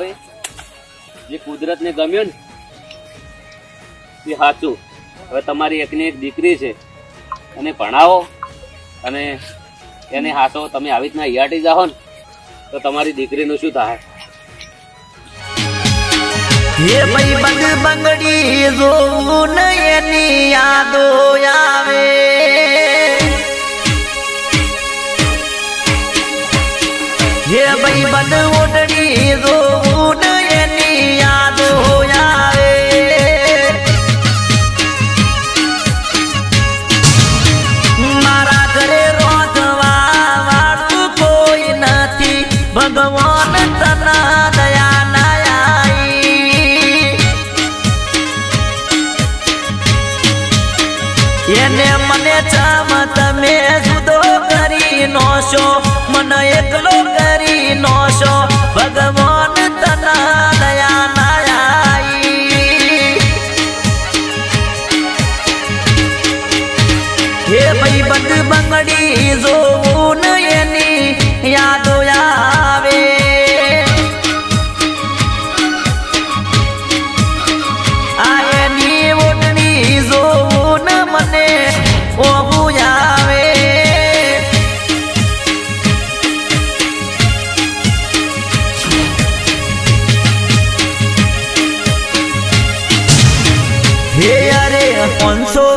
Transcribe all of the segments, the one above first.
ભાઈ. જે કુદરતને ગમ્યો ને, એ સાચું. હવે તમારી એકની એક દીકરી છે અને ભણાવો અને એને હાથો તમે આવી રીતના હિયાટી જાઓ ને, તો તમારી દીકરીનું શું થાય? હે ભાઈ બંગ બંગડી જો નહીં યાદો. એને મને ચામ તમે once so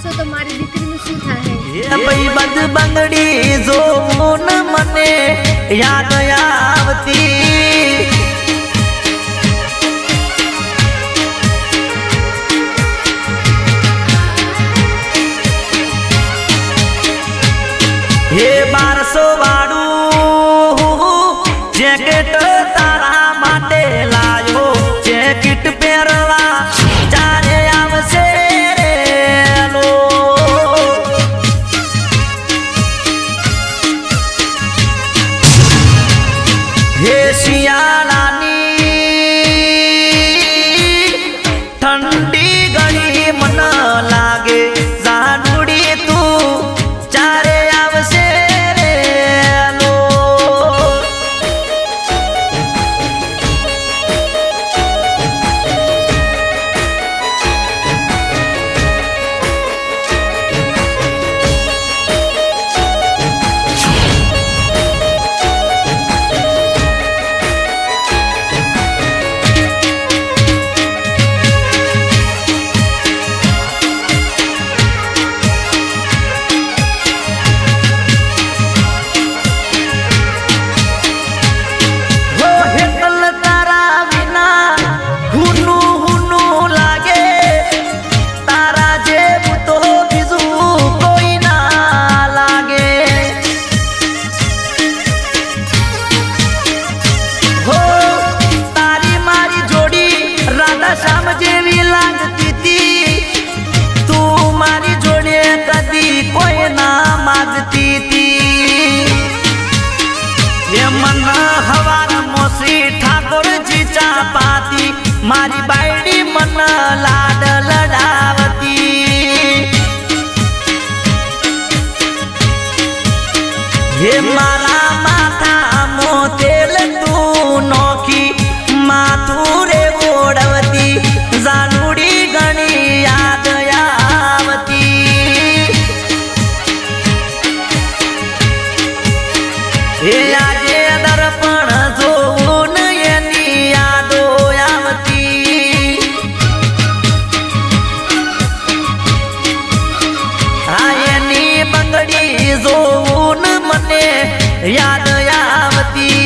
જશો તો મારી દીકરીનું શું થાય ભાઈ બંધ બંગડી જો ન મને, યાદ આવતી. હે બારસો વાળું જેકેટ હે મારા માથા મો તેલ તું નોખી, માથું રે ઓડવતી જાનુડી ગણી યાદ આવતી. હે આજે દર્પણ જોવું એની યાદો આવતી. હા, એની બંગડી જોવું યાદ આવતી.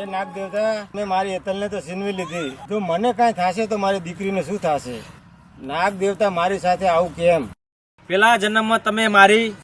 એ નાગ દેવતા મેં મારી એતલને તો છીનવી લીધી. જો મને કાંઈ થશે તો મારી દીકરીને શું થશે? નાગ દેવતા મારી સાથે આવું કેમ? પેલા જન્મમાં તમે મારી